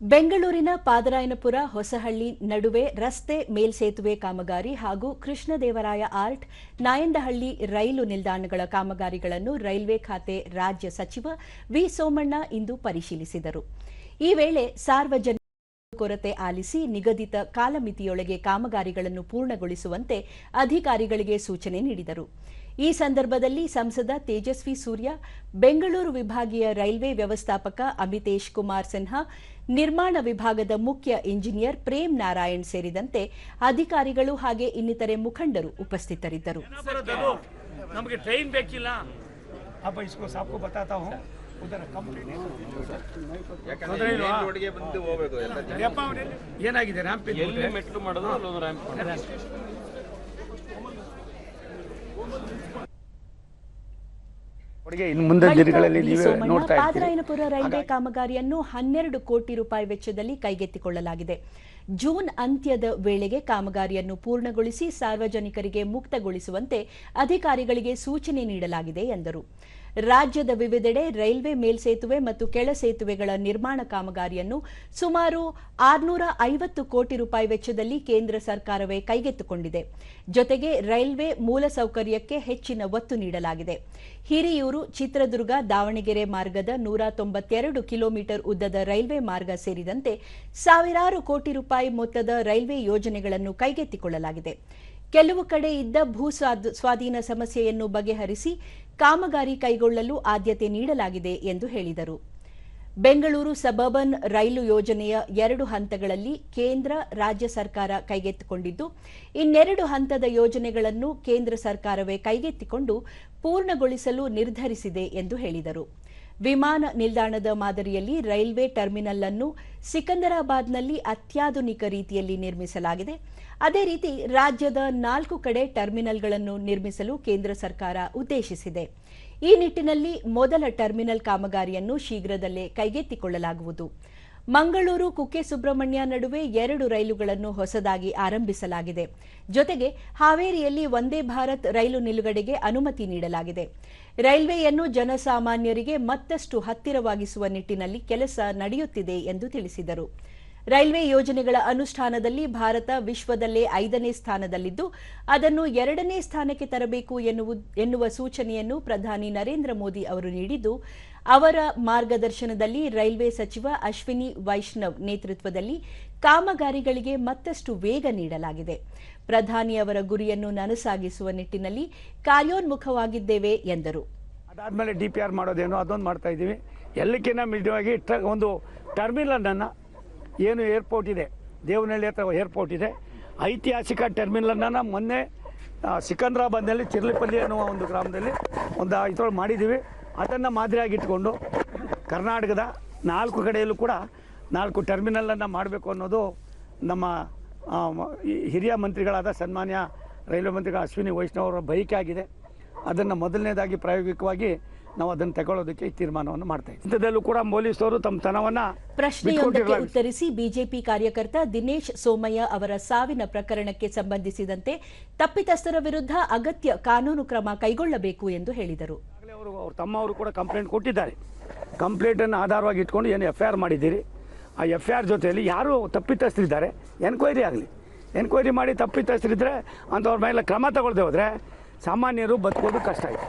ಬೆಂಗಳೂರಿನ ಪಾದರಾಯನಪುರ ಹೊಸಹಳ್ಳಿ ನಡುವೆ ರಸ್ತೆ ಮೇಲ್ಸೇತುವೆ ಕಾಮಗಾರಿ ಹಾಗೂ ಕೃಷ್ಣದೇವರಾಯ ಆರ್ಟ್, ನಾಯಂದಹಳ್ಳಿ ರೈಲು ನಿಲ್ದಾಣಗಳ ಕಾಮಗಾರಿಗಳನ್ನು ರೈಲ್ವೆ ಖಾತೆ ರಾಜ್ಯ ಸಚಿವ ವಿ ಸೋಮಣ್ಣ ಇಂದು ಪರಿಶೀಲಿಸಿದರು. ಈ ವೇಳೆ ಸಾರ್ವಜನಿಕ ಕೊರತೆ ಆಲಿಸಿ ನಿಗದಿತ ಕಾಲಮಿತಿಯೊಳಗೆ ಕಾಮಗಾರಿಗಳನ್ನು ಪೂರ್ಣಗೊಳಿಸುವಂತೆ ಅಧಿಕಾರಿಗಳಿಗೆ ಸೂಚನೆ ನೀಡಿದರು. ಈ ಸಂದರ್ಭದಲ್ಲಿ ಸಂಸದ ತೇಜಸ್ವಿ ಸೂರ್ಯ, ಬೆಂಗಳೂರು ವಿಭಾಗೀಯ ರೈಲ್ವೆ ವ್ಯವಸ್ಥಾಪಕ ಅಮಿತೇಶ್ ಕುಮಾರ್ ಸಿನ್ಹಾ, ನಿರ್ಮಾಣ ವಿಭಾಗದ ಮುಖ್ಯ ಇಂಜಿನಿಯರ್ ಪ್ರೇಮ್ ನಾರಾಯಣ್ ಸೇರಿದಂತೆ ಅಧಿಕಾರಿಗಳು ಹಾಗೆ ಇನ್ನಿತರೆ ಮುಖಂಡರು ಉಪಸ್ಥಿತರಿದ್ದರು. ಏನಾಗಿದೆ ರ್ಯಾಂಪ್ ಮೆಟ್ಲು ಮಾಡೋದು ಅಲ್ಲೊಂದು ರ್ಯಾಂಪ್ ಪಾದರಾಯನಪುರ ರೈಲ್ವೆ ಕಾಮಗಾರಿಯನ್ನು ಹನ್ನೆರಡು ಕೋಟಿ ರೂಪಾಯಿ ವೆಚ್ಚದಲ್ಲಿ ಕೈಗೆತ್ತಿಕೊಳ್ಳಲಾಗಿದೆ. ಜೂನ್ ಅಂತ್ಯದ ವೇಳೆಗೆ ಕಾಮಗಾರಿಯನ್ನು ಪೂರ್ಣಗೊಳಿಸಿ ಸಾರ್ವಜನಿಕರಿಗೆ ಮುಕ್ತಗೊಳಿಸುವಂತೆ ಅಧಿಕಾರಿಗಳಿಗೆ ಸೂಚನೆ ನೀಡಲಾಗಿದೆ ಎಂದರು. ರಾಜ್ಯದ ವಿವಿಧೆಡೆ ರೈಲ್ವೆ ಮೇಲ್ಸೇತುವೆ ಮತ್ತು ಕೆಳ ಸೇತುವೆಗಳ ನಿರ್ಮಾಣ ಕಾಮಗಾರಿಯನ್ನು ಸುಮಾರು ಆರುನೂರ ಐವತ್ತು ಕೋಟಿ ರೂಪಾಯಿ ವೆಚ್ಚದಲ್ಲಿ ಕೇಂದ್ರ ಸರ್ಕಾರವೇ ಕೈಗೆತ್ತಿಕೊಂಡಿದೆ. ಜೊತೆಗೆ ರೈಲ್ವೆ ಮೂಲಸೌಕರ್ಯಕ್ಕೆ ಹೆಚ್ಚಿನ ಒತ್ತು ನೀಡಲಾಗಿದೆ. ಹಿರಿಯೂರು, ಚಿತ್ರದುರ್ಗ, ದಾವಣಗೆರೆ ಮಾರ್ಗದ ನೂರ ತೊಂಬತ್ತೆರಡು ಕಿಲೋಮೀಟರ್ ಉದ್ದದ ರೈಲ್ವೆ ಮಾರ್ಗ ಸೇರಿದಂತೆ ಸಾವಿರಾರು ಕೋಟಿ ರೂಪಾಯಿ ಮೊತ್ತದ ರೈಲ್ವೆ ಯೋಜನೆಗಳನ್ನು ಕೈಗೆತ್ತಿಕೊಳ್ಳಲಾಗಿದೆ. ಕೆಲವು ಕಡೆ ಇದ್ದ ಭೂ ಸ್ವಾಧೀನ ಸಮಸ್ಯೆಯನ್ನು ಬಗೆಹರಿಸಿ ಕಾಮಗಾರಿ ಕೈಗೊಳ್ಳಲು ಆದ್ಯತೆ ನೀಡಲಾಗಿದೆ ಎಂದು ಹೇಳಿದರು. ಬೆಂಗಳೂರು ಸಬರ್ಬನ್ ರೈಲು ಯೋಜನೆಯ ಎರಡು ಹಂತಗಳಲ್ಲಿ ಕೇಂದ್ರ, ರಾಜ್ಯ ಸರ್ಕಾರ ಕೈಗೆತ್ತಿಕೊಂಡಿದ್ದು, ಇನ್ನೆರಡು ಹಂತದ ಯೋಜನೆಗಳನ್ನು ಕೇಂದ್ರ ಸರ್ಕಾರವೇ ಕೈಗೆತ್ತಿಕೊಂಡು ಪೂರ್ಣಗೊಳಿಸಲು ನಿರ್ಧರಿಸಿದೆ ಎಂದು ಹೇಳಿದರು. ವಿಮಾನ ನಿಲ್ದಾಣದ ಮಾದರಿಯಲ್ಲಿ ರೈಲ್ವೆ ಟರ್ಮಿನಲ್ ಅನ್ನು ಸಿಕಂದರಾಬಾದ್ನಲ್ಲಿ ಅತ್ಯಾಧುನಿಕ ರೀತಿಯಲ್ಲಿ ನಿರ್ಮಿಸಲಾಗಿದೆ. ಅದೇ ರೀತಿ ರಾಜ್ಯದ ನಾಲ್ಕು ಕಡೆ ಟರ್ಮಿನಲ್ಗಳನ್ನು ನಿರ್ಮಿಸಲು ಕೇಂದ್ರ ಸರ್ಕಾರ ಉದ್ದೇಶಿಸಿದೆ. ಈ ನಿಟ್ಟಿನಲ್ಲಿ ಮೊದಲ ಟರ್ಮಿನಲ್ ಕಾಮಗಾರಿಯನ್ನು ಶೀಘ್ರದಲ್ಲೇ ಕೈಗೆತ್ತಿಕೊಳ್ಳಲಾಗುವುದು. ಮಂಗಳೂರು ಕುಕ್ಕೆ ಸುಬ್ರಹ್ಮಣ್ಯ ನಡುವೆ ಎರಡು ರೈಲುಗಳನ್ನು ಹೊಸದಾಗಿ ಆರಂಭಿಸಲಾಗಿದೆ. ಜೊತೆಗೆ ಹಾವೇರಿಯಲ್ಲಿ ವಂದೇ ಭಾರತ್ ರೈಲು ನಿಲುಗಡೆಗೆ ಅನುಮತಿ ನೀಡಲಾಗಿದೆ. ರೈಲ್ವೆಯನ್ನು ಜನಸಾಮಾನ್ಯರಿಗೆ ಮತ್ತಷ್ಟು ಹತ್ತಿರವಾಗಿಸುವ ನಿಟ್ಟಿನಲ್ಲಿ ಕೆಲಸ ನಡೆಯುತ್ತಿದೆ ಎಂದು ತಿಳಿಸಿದರು. ರೈಲ್ವೆ ಯೋಜನೆಗಳ ಅನುಷ್ಠಾನದಲ್ಲಿ ಭಾರತ ವಿಶ್ವದಲ್ಲೇ ಐದನೇ ಸ್ಥಾನದಲ್ಲಿದ್ದು, ಅದನ್ನು ಎರಡನೇ ಸ್ಥಾನಕ್ಕೆ ತರಬೇಕು ಎನ್ನುವು ಸೂಚನೆಯನ್ನು ಪ್ರಧಾನಿ ನರೇಂದ್ರ ಮೋದಿ ಅವರು ನೀಡಿದ್ದು, ಅವರ ಮಾರ್ಗದರ್ಶನದಲ್ಲಿ ರೈಲ್ವೆ ಸಚಿವ ಅಶ್ವಿನಿ ವೈಷ್ಣವ್ ನೇತೃತ್ವದಲ್ಲಿ ಕಾಮಗಾರಿಗಳಿಗೆ ಮತ್ತಷ್ಟು ವೇಗ ನೀಡಲಾಗಿದೆ. ಪ್ರಧಾನಿ ಅವರ ಗುರಿಯನ್ನು ನನಸಾಗಿಸುವ ನಿಟ್ಟಿನಲ್ಲಿ ಕಾರ್ಯೋನ್ಮುಖವಾಗಿದ್ದೇವೆ ಎಂದರು. ಅದಾದ್ಮೇಲೆ ಡಿ ಪಿ ಆರ್ ಮಾಡೋದೇನೋ ಅದೊಂದು ಮಾಡ್ತಾ ಇದ್ದೀವಿ. ಎಲ್ಲಕ್ಕಿಂತ ಮಿತವಾಗಿ ಒಂದು ಟರ್ಮಿನಲನ್ನು ಏನು ಏರ್ಪೋರ್ಟ್ ಇದೆ? ದೇವನಹಳ್ಳಿ ಹತ್ರ ಏರ್ಪೋರ್ಟ್ ಇದೆ. ಐತಿಹಾಸಿಕ ಟರ್ಮಿನಲನ್ನು ಮೊನ್ನೆ ಸಿಕಂದ್ರಾಬಾದ್ನಲ್ಲಿ ಚಿರ್ಲಿಪಲ್ಲಿ ಅನ್ನುವ ಒಂದು ಗ್ರಾಮದಲ್ಲಿ ಒಂದು ಇದ್ರೊಳಗೆ ಮಾಡಿದ್ದೀವಿ. ಅದನ್ನು ಮಾದರಿಯಾಗಿ ಇಟ್ಕೊಂಡು ಕರ್ನಾಟಕದ ನಾಲ್ಕು ಕಡೆಯಲ್ಲೂ ಕೂಡ ನಾಲ್ಕು ಟರ್ಮಿನಲನ್ನು ಮಾಡಬೇಕು ಅನ್ನೋದು ನಮ್ಮ ಹಿರಿಯ ಮಂತ್ರಿಗಳಾದ ಸನ್ಮಾನ್ಯ ರೈಲ್ವೆ ಮಂತ್ರಿಗಳ ಅಶ್ವಿನಿ ವೈಷ್ಣವ್ ಅವರ ಬಯಕೆ ಆಗಿದೆ. ಅದನ್ನು ಮೊದಲನೇದಾಗಿ ಪ್ರಾಯೋಗಿಕವಾಗಿ ನಾವು ಅದನ್ನು ತಗೊಳ್ಳೋದಕ್ಕೆ ಈ ತೀರ್ಮಾನವನ್ನು ಮಾಡ್ತಾ ಇದ್ದೀವಿ. ಇಂಥದ್ದಲ್ಲೂ ಕೂಡ ಪೊಲೀಸರು ತಮ್ಮ ತನವನ್ನ ಪ್ರಶ್ನೆಯೊಂದಕ್ಕೆ ಉತ್ತರಿಸಿ ಬಿಜೆಪಿ ಕಾರ್ಯಕರ್ತ ದಿನೇಶ್ ಸೋಮಯ್ಯ ಅವರ ಸಾವಿನ ಪ್ರಕರಣಕ್ಕೆ ಸಂಬಂಧಿಸಿದಂತೆ ತಪ್ಪಿತಸ್ಥರ ವಿರುದ್ಧ ಅಗತ್ಯ ಕಾನೂನು ಕ್ರಮ ಕೈಗೊಳ್ಳಬೇಕು ಎಂದು ಹೇಳಿದರು. ಅವರು ಅವ್ರ ತಮ್ಮವರು ಕೂಡ ಕಂಪ್ಲೇಂಟ್ ಕೊಟ್ಟಿದ್ದಾರೆ. ಕಂಪ್ಲೇಂಟನ್ನು ಆಧಾರವಾಗಿ ಇಟ್ಕೊಂಡು ಏನು ಎಫ್ ಐ ಆರ್ ಮಾಡಿದ್ದೀರಿ? ಆ ಎಫ್ ಐ ಆರ್ ಜೊತೆಯಲ್ಲಿ ಯಾರು ತಪ್ಪಿತಸ್ಥರಿದ್ದಾರೆ? ಎನ್ಕ್ವೈರಿ ಆಗಲಿ. ಎನ್ಕ್ವೈರಿ ಮಾಡಿ ತಪ್ಪಿತಸ್ಥರಿದ್ದರೆ ಅಂಥವ್ರ ಮೇಲೆ ಕ್ರಮ ತಗೊಳ್ದೆ ಹೋದರೆ ಸಾಮಾನ್ಯರು ಬದುಕೋದು ಕಷ್ಟ ಇದೆ